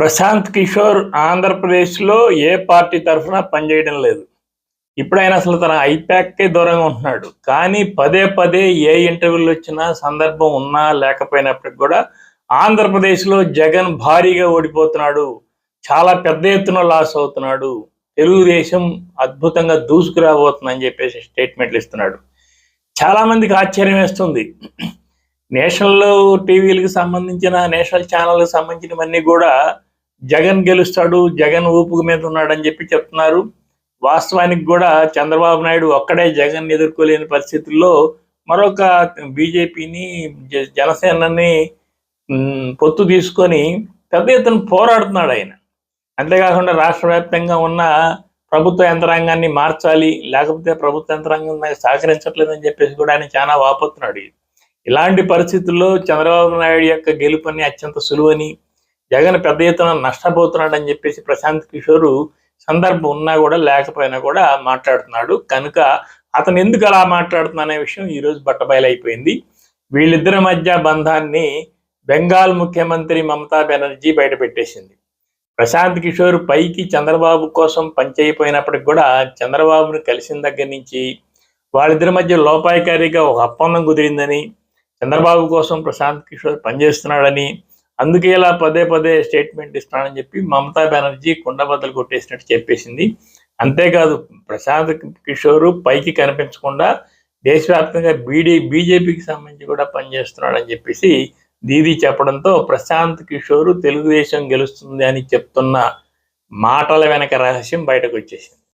ప్రశాంత్ కిషోర్ ఆంధ్రప్రదేశ్లో ఏ పార్టీ తరఫున పనిచేయడం లేదు. ఇప్పుడైనా అసలు తన ఐప్యాక్కే దూరంగా ఉంటున్నాడు. కానీ పదే పదే ఏ ఇంటర్వ్యూలు వచ్చినా సందర్భం ఉన్నా లేకపోయినప్పటికి కూడా ఆంధ్రప్రదేశ్లో జగన్ భారీగా ఓడిపోతున్నాడు. చాలా పెద్ద ఎత్తున లాస్ అవుతున్నాడు. తెలుగుదేశం అద్భుతంగా దూసుకురాబోతుందని చెప్పేసి స్టేట్మెంట్లు ఇస్తున్నాడు. చాలా మందికి ఆశ్చర్యం వేస్తుంది. నేషనల్ టీవీలకు సంబంధించిన నేషనల్ ఛానల్కి సంబంధించినవన్నీ కూడా జగన్ గెలుస్తాడు జగన్ ఊపుకు మీద ఉన్నాడని చెప్పి చెప్తున్నారు. వాస్తవానికి కూడా చంద్రబాబు నాయుడు ఒక్కడే జగన్ ఎదుర్కోలేని పరిస్థితుల్లో మరొక బీజేపీని జనసేనని పొత్తు తీసుకొని పెద్ద ఎత్తున పోరాడుతున్నాడు ఆయన. అంతేకాకుండా రాష్ట్ర వ్యాప్తంగా ఉన్న ప్రభుత్వ యంత్రాంగాన్ని మార్చాలి లేకపోతే ప్రభుత్వ యంత్రాంగం నాకు సహకరించట్లేదని చెప్పేసి కూడా ఆయన చాలా వాపోతున్నాడు. ఇలాంటి పరిస్థితుల్లో చంద్రబాబు నాయుడు యొక్క గెలుపని అత్యంత సులువని జగన్ పెద్ద ఎత్తున నష్టపోతున్నాడని చెప్పేసి ప్రశాంత్ కిషోర్ సందర్భం ఉన్నా కూడా లేకపోయినా కూడా మాట్లాడుతున్నాడు. కనుక అతను ఎందుకు అలా మాట్లాడుతున్నా అనే విషయం ఈరోజు బట్టబయలైపోయింది. వీళ్ళిద్దరి మధ్య బంధాన్ని బెంగాల్ ముఖ్యమంత్రి మమతా బెనర్జీ బయటపెట్టేసింది. ప్రశాంత్ కిషోర్ పైకి చంద్రబాబు కోసం పనిచేయపోయినప్పటికి కూడా చంద్రబాబును కలిసిన దగ్గర నుంచి వాళ్ళిద్దరి మధ్య లోపాయకారిగా ఒక ఒప్పందం కుదిరిందని చంద్రబాబు కోసం ప్రశాంత్ కిషోర్ పనిచేస్తున్నాడని అందుకే ఇలా పదే పదే స్టేట్మెంట్ ఇస్తానని చెప్పి మమతా బెనర్జీ కుండబద్దలు కొట్టేసినట్టు చెప్పేసింది. అంతేకాదు ప్రశాంత్ కిషోర్ పైకి కనిపించకుండా దేశవ్యాప్తంగా బీడీ బీజేపీకి సంబంధించి కూడా పనిచేస్తున్నాడని చెప్పేసి దీదీ చెప్పడంతో ప్రశాంత్ కిషోర్ తెలుగుదేశం గెలుస్తుంది అని చెప్తున్న మాటల వెనక రహస్యం బయటకు వచ్చేసింది.